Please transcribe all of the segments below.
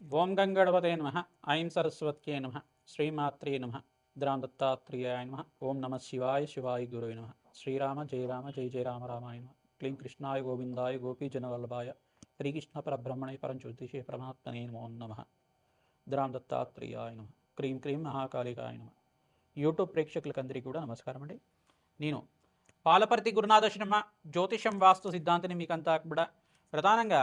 ఓం గంగణపతే నమ ఐం సరస్వత్యే నమ శ్రీమాత్రే నమ ద్రాం దత్తాత్రేయాయ నమ ఓం నమ శివాయ శివాయ గురువే నమ శ్రీరామ జయ రామ జయ జయ రామ రామాయ నమ క్లీం కృష్ణాయ గోవిందాయ గోపీజనవల్లభాయ శ్రీకృష్ణ పరబ్రహ్మణే పరంజ్యోతిషే పరమాత్మనే నమో నమ ద్రాం దత్తాత్రేయాయ నమ క్రీం క్రీం మహాకాళికాయ నమ. యూట్యూబ్ ప్రేక్షకులకందరికీ కూడా నమస్కారం అండి. నేను పాలపర్తి గురునాథ శర్మ జ్యోతిషం వాస్తు సిద్ధాంతిని మీకంతా కూడా ప్రధానంగా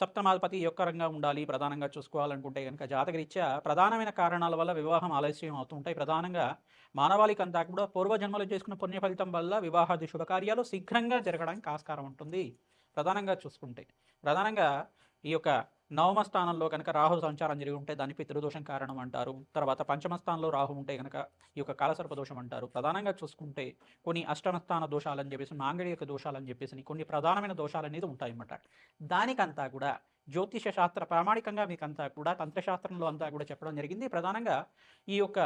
సప్తమాధిపతి యొక్క రంగా ఉండాలి ప్రధానంగా చూసుకోవాలనుకుంటే కనుక జాతకరీత్యా ప్రధానమైన కారణాల వల్ల వివాహం ఆలస్యం అవుతుంటాయి ప్రధానంగా మానవాళికి అంతా కూడా పూర్వజన్మలు చేసుకున్న పుణ్య ఫలితం వల్ల వివాహాది శుభకార్యాలు శీఘ్రంగా జరగడానికి ఆస్కారం ఉంటుంది. ప్రధానంగా చూసుకుంటే ప్రధానంగా ఈ యొక్క నవమ స్థానంలో కనుక రాహు సంచారం జరిగి ఉంటే దాని పితృదోషం కారణం అంటారు తర్వాత పంచమ స్థానంలో రాహు ఉంటే కనుక ఈ యొక్క కాలసర్ప దోషం అంటారు ప్రధానంగా చూసుకుంటే కొన్ని అష్టమ స్థాన దోషాలని చెప్పేసి మాంగళ్యక దోషాలని చెప్పేసి కొన్ని ప్రధానమైన దోషాలు అనేది ఉంటాయన్నమాట. దానికంతా కూడా జ్యోతిష శాస్త్ర ప్రామాణికంగా మీకంతా కూడా తంత్రశాస్త్రంలో అంతా కూడా చెప్పడం జరిగింది. ప్రధానంగా ఈ యొక్క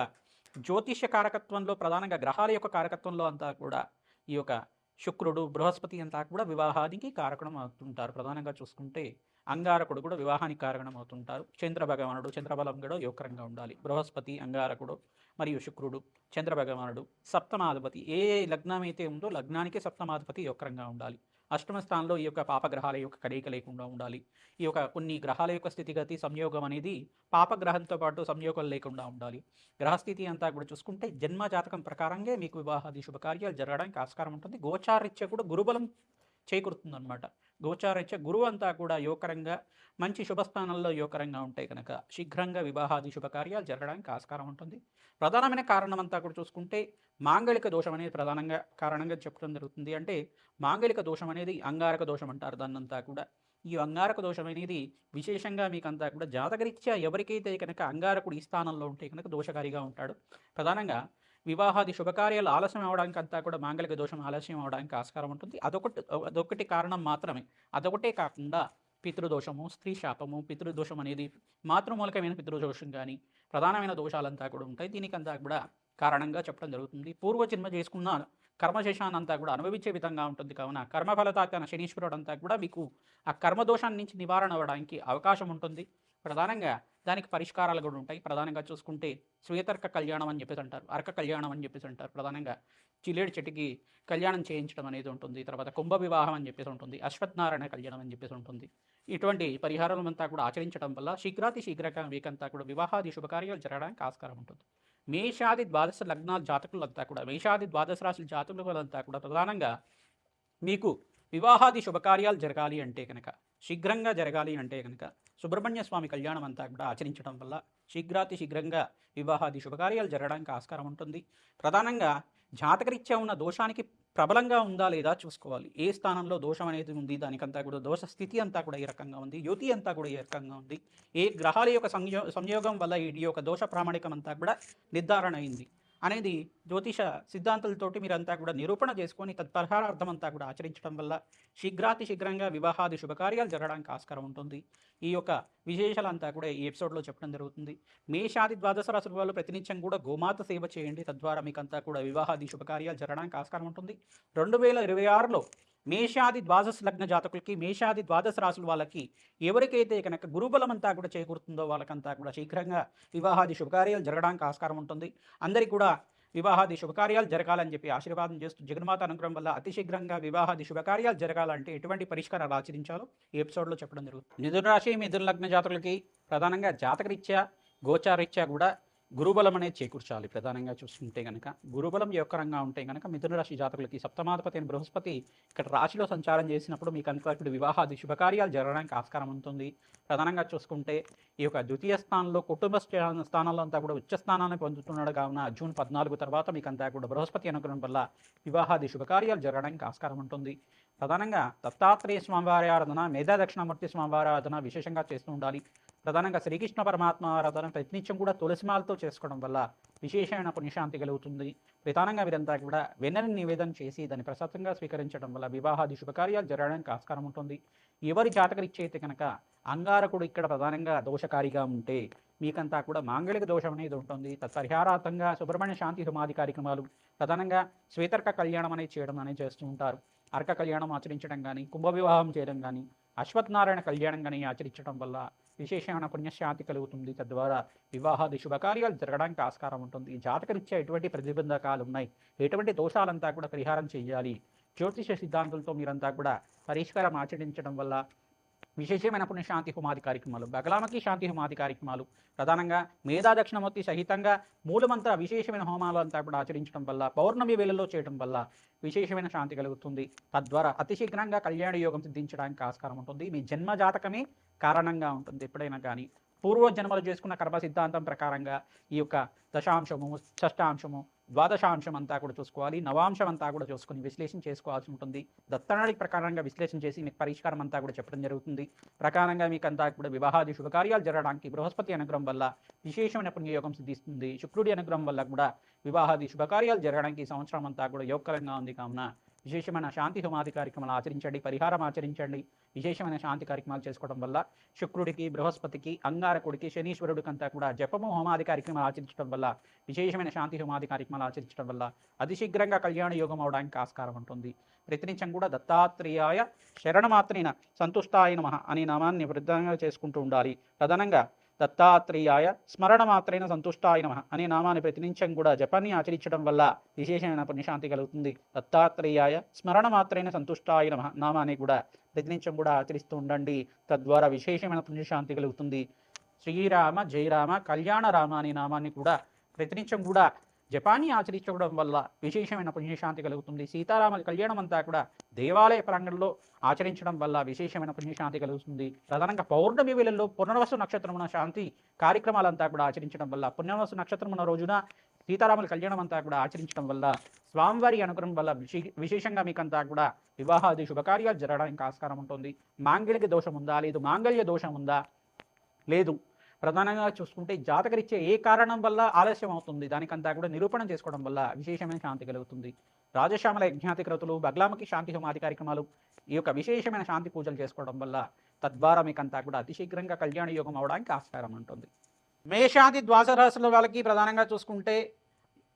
జ్యోతిష కారకత్వంలో ప్రధానంగా గ్రహాల యొక్క కారకత్వంలో అంతా కూడా ఈ యొక్క శుక్రుడు బృహస్పతి అంతా కూడా వివాహానికి కారకం అవుతుంటారు ప్రధానంగా చూసుకుంటే అంగారకుడు కూడా వివాహానికి కారణం అవుతుంటారు చంద్ర భగవానుడు చంద్రబలం కూడా యోగకరంగా ఉండాలి. బృహస్పతి అంగారకుడు మరియు శుక్రుడు చంద్ర భగవానుడు సప్తమాధిపతి ఏ లగ్నం అయితే ఉందో లగ్నానికి సప్తమాధిపతి యోగకరంగా ఉండాలి. అష్టమ స్థానంలో ఈ యొక్క పాపగ్రహాల యొక్క కలయిక లేకుండా ఉండాలి. ఈ యొక్క కొన్ని గ్రహాల యొక్క స్థితిగతి సంయోగం అనేది పాపగ్రహంతో పాటు సంయోగం లేకుండా ఉండాలి. గ్రహస్థితి అంతా కూడా చూసుకుంటే జన్మ జాతకం ప్రకారంగా మీకు వివాహాది శుభకార్యాలు జరగడానికి ఆస్కారం ఉంటుంది. గోచారీత్య కూడా గురుబలం చేకూరుతుందన్నమాట. గోచారీత్య గురువు అంతా కూడా యోకరంగా మంచి శుభస్థానంలో యోకరంగా ఉంటాయి కనుక శీఘ్రంగా వివాహాది శుభకార్యాలు జరగడానికి ఆస్కారం ఉంటుంది. ప్రధానమైన కారణం అంతా కూడా చూసుకుంటే మాంగళిక దోషం అనేది ప్రధానంగా కారణంగా చెప్పడం జరుగుతుంది. అంటే మాంగళిక దోషం అనేది అంగారక దోషం అంటారు దాన్నంతా కూడా. ఈ అంగారక దోషం అనేది విశేషంగా మీకు అంతా కూడా జాతకరీత్యా ఎవరికైతే కనుక అంగారకుడు ఈ స్థానంలో ఉంటే కనుక దోషకారిగా ఉంటాడు. ప్రధానంగా వివాహాది శుభకార్యాలు ఆలస్యం అవడానికి అంతా కూడా మాంగళిక దోషం ఆలస్యం అవడానికి ఆస్కారం ఉంటుంది. అదొకటి అదొకటి కారణం మాత్రమే. అదొకటే కాకుండా పితృదోషము స్త్రీ శాపము పితృదోషం అనేది మాతృమూలకమైన పితృదోషం కానీ ప్రధానమైన దోషాలంతా కూడా ఉంటాయి. దీనికంతా కూడా కారణంగా చెప్పడం జరుగుతుంది. పూర్వజన్మ చేసుకున్న కర్మశేషాన్ని కూడా అనుభవించే విధంగా ఉంటుంది. కావున కర్మఫలతాకన శనీశ్వరుడు అంతా కూడా మీకు ఆ కర్మదోషాన్ని నుంచి నివారణ అవ్వడానికి అవకాశం ఉంటుంది. ప్రధానంగా దానికి పరిష్కారాలు కూడా ఉంటాయి. ప్రధానంగా చూసుకుంటే శ్వేతర్క కళ్యాణం అని చెప్పేసి అంటారు. అర్క కళ్యాణం అని చెప్పేసి అంటారు. ప్రధానంగా చిలేడు చెట్టుకి కళ్యాణం చేయించడం అనేది ఉంటుంది. తర్వాత కుంభ వివాహం అని చెప్పేసి ఉంటుంది. అశ్వత్నారాయణ కళ్యాణం అని చెప్పేసి ఉంటుంది. ఇటువంటి పరిహారాలంతా కూడా ఆచరించడం వల్ల శీఘ్రాతి శీఘ్రంగా మీకంతా కూడా వివాహాది శుభకార్యాలు జరగడానికి ఆస్కారం ఉంటుంది. మేషాది ద్వాదశ లగ్నాల జాతకులంతా కూడా మేషాది ద్వాదశ రాశుల జాతకులంతా కూడా ప్రధానంగా మీకు వివాహాది శుభకార్యాలు జరగాలి అంటే కనుక శీఘ్రంగా జరగాలి అంటే కనుక సుబ్రహ్మణ్య స్వామి కళ్యాణం అంతా కూడా ఆచరించడం వల్ల శీఘ్రాతి శీఘ్రంగా వివాహాది శుభకార్యాలు జరగడానికి ఆస్కారం ఉంటుంది. ప్రధానంగా జాతకరీత్యా ఉన్న దోషానికి ప్రబలంగా ఉందా లేదా చూసుకోవాలి. ఏ స్థానంలో దోషం అనేది ఉంది? దానికంతా కూడా దోష స్థితి అంతా కూడా ఈ రకంగా ఉంది. యుతి అంతా కూడా ఈ రకంగా ఉంది. ఏ గ్రహాల యొక్క సంయో సంయోగం వల్ల ఈ యొక్క దోష ప్రామాణికం అంతా కూడా నిర్ధారణ అయింది. అనేది జ్యోతిష సిద్ధాంతాలతోటి మీరంతా కూడా నిరూపణ చేసుకొని తత్పరిహారార్థం అంతా కూడా ఆచరించడం వల్ల శీఘ్రాతి శీఘ్రంగా వివాహాది శుభకార్యాలు జరగడానికి ఆస్కారం ఉంటుంది. ఈ యొక్క విశేషాలంతా కూడా ఈ ఎపిసోడ్లో చెప్పడం జరుగుతుంది. మేషాది ద్వాదశ రాశుల వాళ్ళు ప్రతినిత్యం కూడా గోమాత సేవ చేయండి. తద్వారా మీకంతా కూడా వివాహాది శుభకార్యాలు జరగడానికి ఆస్కారం ఉంటుంది. రెండు వేల ఇరవై ఆరులో మేషాది ద్వాదశ లగ్న జాతకులకి మేషాది ద్వాదశ రాసులు వాళ్ళకి ఎవరికైతే కనుక గురుబలం అంతా కూడా చేకూరుతుందో వాళ్ళకంతా కూడా శీఘ్రంగా వివాహాది శుభకార్యాలు జరగడానికి ఆస్కారం ఉంటుంది. అందరికీ కూడా వివాహాది శుభకార్యాలు జరగాలని చెప్పి ఆశీర్వాదం చేస్తూ జగన్మాత అనుగ్రహం వల్ల అతి శీఘ్రంగా వివాహాది శుభకార్యాలు జరగాలంటే ఎటువంటి పరిష్కారాలు ఆచరించాలో ఈ ఎపిసోడ్లో చెప్పడం జరుగుతుంది. మిథున రాశి మిథున లగ్న జాతకులకి ప్రధానంగా జాతకరీత్యా గోచారీత్యా కూడా గురుబలం అనేది చేకూర్చాలి ప్రధానంగా చూసుకుంటే కనుక గురుబలం యొక్కరంగా ఉంటే కనుక మిథున రాశి జాతకులకి సప్తమాధిపతి అయిన బృహస్పతి ఇక్కడ రాశిలో సంచారం చేసినప్పుడు మీకు అంతా ఇప్పుడు వివాహాది శుభకార్యాలు జరగడానికి ఆస్కారం ఉంటుంది. ప్రధానంగా చూసుకుంటే ఈ యొక్క ద్వితీయ స్థానంలో కుటుంబ స్థానంలో అంతా కూడా ఉచ్చ స్థానాన్ని పొందుతున్నాడు. కావున జూన్ పద్నాలుగు తర్వాత మీకు అంతా కూడా బృహస్పతి అనుగ్రహం వల్ల వివాహాది శుభకార్యాలు జరగడానికి ఆస్కారం ఉంటుంది. ప్రధానంగా దత్తాత్రేయ స్వామివారి ఆరాధన మేధా దక్షిణామూర్తి స్వామివారి ఆరాధన విశేషంగా చేస్తూ ఉండాలి. ప్రధానంగా శ్రీకృష్ణ పరమాత్మ ఆరాధన ప్రతినిత్యం కూడా తులసిమాలతో చేసుకోవడం వల్ల విశేషమైన పుణ్యశాంతి కలుగుతుంది. ప్రధానంగా వీరంతా కూడా వెన్నెని నివేదన చేసి దాన్ని ప్రసాదంగా స్వీకరించడం వల్ల వివాహాది శుభకార్యాలు జరగడానికి ఆస్కారం ఉంటుంది. ఎవరి జాతకరిచ్చైతే కనుక అంగారకుడు ఇక్కడ ప్రధానంగా దోషకారిగా ఉంటే మీకంతా కూడా మాంగళిక దోషం అనేది ఉంటుంది. తత్పరిహారార్థంగా సుబ్రహ్మణ్య శాంతి సమాధి కార్యక్రమాలు ప్రధానంగా శ్వేతర్క కళ్యాణం అనేది చేయడం అనేది చేస్తూ ఉంటారు. అర్క కళ్యాణం ఆచరించడం కానీ కుంభ వివాహం చేయడం కానీ అశ్వత్థనారాయణ కళ్యాణం కానీ ఆచరించడం వల్ల విశేషమైన పుణ్యశాంతి కలుగుతుంది? తద్వారా వివాహాది శుభకార్యాలు జరగడానికి ఆస్కారం ఉంటుంది. జాతకరీత్యా ఎటువంటి ప్రతిబంధకాలు ఉన్నాయి? ఎటువంటి దోషాలంతా కూడా పరిహారం చేయాలి? జ్యోతిష సిద్ధాంతంతో మీరంతా కూడా పరిష్కారం ఆచరించడం వల్ల విశేషమైన పుణ్యశాంతి హోమాది కార్యక్రమాలు బగలామకి శాంతి హోమాది కార్యక్రమాలు ప్రధానంగా మేధా దక్షిణమూర్తి సహితంగా మూలమంత్ర విశేషమైన హోమాలు అంతా కూడా ఆచరించడం వల్ల పౌర్ణమి వేళల్లో చేయడం వల్ల విశేషమైన శాంతి కలుగుతుంది. తద్వారా అతి శీఘ్రంగా కళ్యాణ యోగం సిద్ధించడానికి ఆస్కారం ఉంటుంది. మీ జన్మ జాతకమే కారణంగా ఉంటుంది ఎప్పుడైనా కానీ. పూర్వ జన్మలు చేసుకున్న కర్మ సిద్ధాంతం ప్రకారంగా ఈ యొక్క దశాంశము షష్టాంశము ద్వాదశాంశం అంతా కూడా చూసుకోవాలి నవాంశం అంతా కూడా చూసుకొని విశ్లేషణ చేసుకోవాల్సి ఉంటుంది. దత్తనాడి ప్రకారంగా విశ్లేషణ చేసి మీకు పరిష్కారం అంతా కూడా చెప్పడం జరుగుతుంది. ప్రకారంగా మీకు అంతా కూడా వివాహాది శుభకార్యాలు జరగడానికి బృహస్పతి అనుగ్రహం వల్ల విశేషమైన పుణ్యయోగం సిద్ధిస్తుంది. శుక్రుడి అనుగ్రహం వల్ల కూడా వివాహాది శుభకార్యాలు జరగడానికి సంవత్సరం అంతా కూడా యోగకరంగా ఉంది కావున విశేషమైన శాంతి హోమాది కార్యక్రమాలు ఆచరించండి పరిహారం ఆచరించండి. విశేషమైన శాంతి కార్యక్రమాలు చేసుకోవడం వల్ల శుక్రుడికి బృహస్పతికి అంగారకుడికి శనీశ్వరుడికి అంతా కూడా జపము హోమాది కార్యక్రమాలు ఆచరించడం వల్ల విశేషమైన శాంతి హోమాది కార్యక్రమాలు ఆచరించడం వల్ల అతి శీఘ్రంగా కళ్యాణ యోగం అవడానికి ఆస్కారం ఉంటుంది. ప్రతినిత్యం కూడా దత్తాత్రేయాయ శరణమాత్రైన సంతుష్టాయ నమ అనే నామాన్ని వృద్ధంగా చేసుకుంటూ ఉండాలి. ప్రధానంగా దత్తాత్రేయాయ స్మరణ మాత్రైన సంతుష్టాయ నమః అనే నామాన్ని ప్రతినిత్యం కూడా జపాన్ని ఆచరించడం వల్ల విశేషమైన పుణ్యశాంతి కలుగుతుంది. దత్తాత్రేయాయ స్మరణ మాత్రైన సంతుష్టాయ నమ నామాన్ని కూడా ప్రతినిత్యం కూడా ఆచరిస్తూ ఉండండి. తద్వారా విశేషమైన పుణ్యశాంతి కలుగుతుంది. శ్రీరామ జయరామ కళ్యాణ రామ అనే నామాన్ని కూడా ప్రతినిత్యం కూడా జపాన్ని ఆచరించడం వల్ల విశేషమైన పుణ్యశాంతి కలుగుతుంది. సీతారాముల కళ్యాణం అంతా కూడా దేవాలయ ప్రాంగణంలో ఆచరించడం వల్ల విశేషమైన పుణ్యశాంతి కలుగుతుంది. ప్రధానంగా పౌర్ణమి వేళల్లో పునర్వసు నక్షత్రమున శాంతి కార్యక్రమాలంతా కూడా ఆచరించడం వల్ల పునర్వసు నక్షత్రమున రోజున సీతారాముల కళ్యాణం అంతా కూడా ఆచరించడం వల్ల స్వామివారి అనుగ్రహం వల్ల విశేషంగా మీకంతా కూడా వివాహాది శుభకార్యాలు జరగడానికి ఆస్కారం ఉంటుంది. మాంగళ్య దోషం ఉందా? లేదు. మాంగళ్య దోషం ఉందా? లేదు. ప్రధానంగా చూసుకుంటే జాతకరిచ్చే ఏ కారణం వల్ల ఆలస్యం అవుతుంది? దానికంతా కూడా నిరూపణ చేసుకోవడం వల్ల విశేషమైన శాంతి కలుగుతుంది. రాజశ్యామల యజ్ఞాతిక్రతులు బగ్లామకి శాంతి హోమాది కార్యక్రమాలు ఈ యొక్క విశేషమైన శాంతి పూజలు చేసుకోవడం వల్ల తద్వారా మీకంతా కూడా అతి శీఘ్రంగా కళ్యాణ యోగం అవడానికి ఆస్కారం ఉంటుంది. మేషాది ద్వాస రాశుల వాళ్ళకి ప్రధానంగా చూసుకుంటే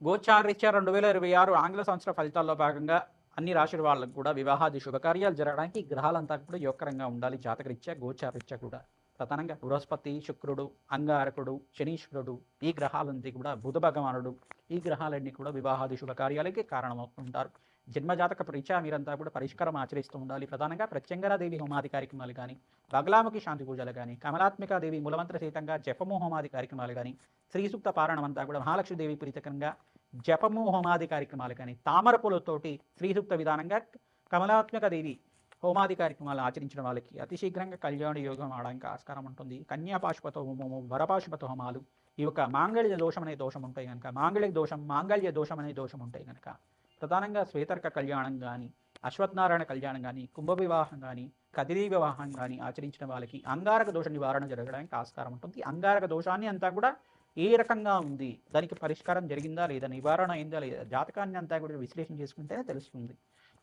గోచారీత్యా రెండు వేల ఇరవై ఆరు ఆంగ్ల సంవత్సర ఫలితాల్లో భాగంగా అన్ని రాశుల వాళ్ళకు కూడా వివాహాది శుభకార్యాలు జరగడానికి గ్రహాలంతా కూడా యోగకరంగా ఉండాలి. జాతకరీత్యా గోచారీత్యా కూడా. ప్రధానంగా బృహస్పతి శుక్రుడు అంగారకుడు శనీశ్వరుడు ఈ గ్రహాలన్నీ కూడా బుధ భగవానుడు ఈ గ్రహాలన్నీ కూడా వివాహాది శుభకార్యాలకి కారణమవుతుంటారు. జన్మజాతక పరీక్ష మీరంతా కూడా పరిష్కారం ఆచరిస్తూ ఉండాలి. ప్రధానంగా ప్రత్యంగరాదేవి హోమాది కార్యక్రమాలు కానీ బగలాముఖి శాంతి పూజలు కానీ కమలాత్మికాదేవి మూలమంత్ర సహితంగా జపము హోమాది కార్యక్రమాలు కానీ శ్రీసూక్త పారాయణం అంతా కూడా మహాలక్ష్మీదేవి ప్రీతకంగా జపము హోమాది కార్యక్రమాలు కానీ తామర పూలతోటి శ్రీసూక్త విధానంగా కమలాత్మిక దేవి హోమాది కార్యక్రమాలు ఆచరించిన వాళ్ళకి అతి శీఘ్రంగా కళ్యాణ యోగం ఆడడానికి ఆస్కారం ఉంటుంది. కన్యాపాశుపత హోమము వరపాశుపత హోమాలు. ఈ యొక్క మాంగళ్య దోషం అనే దోషం ఉంటాయి కనుక మాంగళ్య దోషం మాంగళ్య దోషం అనే దోషం ఉంటాయి కనుక ప్రధానంగా శ్వేతర్క కళ్యాణం కానీ అశ్వత్నారాయణ కళ్యాణం కానీ కుంభ వివాహం కానీ కదిరీ వివాహం కానీ ఆచరించిన వాళ్ళకి అంగారక దోష నివారణ జరగడానికి ఆస్కారం ఉంటుంది. అంగారక దోషాన్ని అంతా కూడా ఏ రకంగా ఉంది దానికి పరిష్కారం జరిగిందా లేదా నివారణ అయిందా లేదా జాతకాన్ని అంతా కూడా విశ్లేషణ చేసుకుంటేనే తెలుస్తుంది.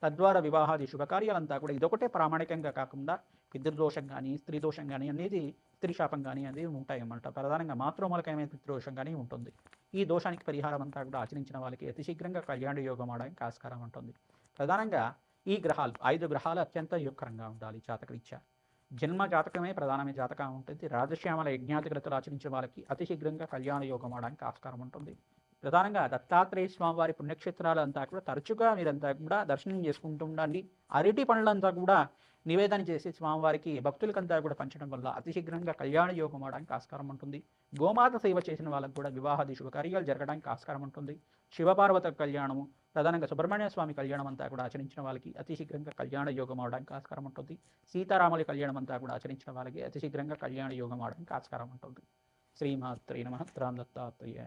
తద్వారా వివాహాది శుభకార్యాలంతా కూడా ఇదొకటే ప్రామాణికంగా కాకుండా పితృదోషం కానీ స్త్రీ దోషం కానీ అనేది స్త్రీ శాపం కానీ అనేది ఉంటాయన్నమాట. ప్రధానంగా మాతృమూలకమైన పితృదోషం కానీ ఉంటుంది. ఈ దోషానికి పరిహారం అంతా కూడా ఆచరించిన వాళ్ళకి అతి శీఘ్రంగా కళ్యాణ యోగం అవడానికి ఆస్కారం ఉంటుంది. ప్రధానంగా ఈ గ్రహాలు ఐదు గ్రహాలు అత్యంత యోగకరంగా ఉండాలి జాతకరీత్యా. జన్మ జాతకమే ప్రధానమైన జాతకం ఉంటుంది. రాజశ్యామల యజ్ఞాతిగ్రతలు ఆచరించే వాళ్ళకి అతి శీఘ్రంగా కళ్యాణ యోగం అవడానికి ఆస్కారం ఉంటుంది. ప్రధానంగా దత్తాత్రేయ స్వామి వారి పుణ్యక్షేత్రాలు అంతా కూడా తరచుగా మీరంతా కూడా దర్శనం చేసుకుంటూ ఉండండి. అరటి పనులంతా కూడా నివేదన చేసి స్వామివారికి భక్తులకంతా కూడా పంచడం వల్ల అతి శీఘ్రంగా కళ్యాణ యోగం అవడానికి ఆస్కారం ఉంటుంది. గోమాత సేవ చేసిన వాళ్ళకు కూడా వివాహాది శుభకార్యాలు జరగడానికి ఆస్కారం ఉంటుంది. శివపార్వత కళ్యాణము ప్రధానంగా సుబ్రహ్మణ్య స్వామి కళ్యాణం అంతా కూడా ఆచరించిన వాళ్ళకి అతి శీఘ్రంగా కళ్యాణ యోగం అవడానికి ఆస్కారం ఉంటుంది. సీతారాముల కళ్యాణం అంతా కూడా ఆచరించిన వాళ్ళకి అతి శీఘ్రంగా కళ్యాణ యోగం అవడానికి ఆస్కారం ఉంటుంది. శ్రీమాత్రి నమ. రామ్ దత్తాత్రేయ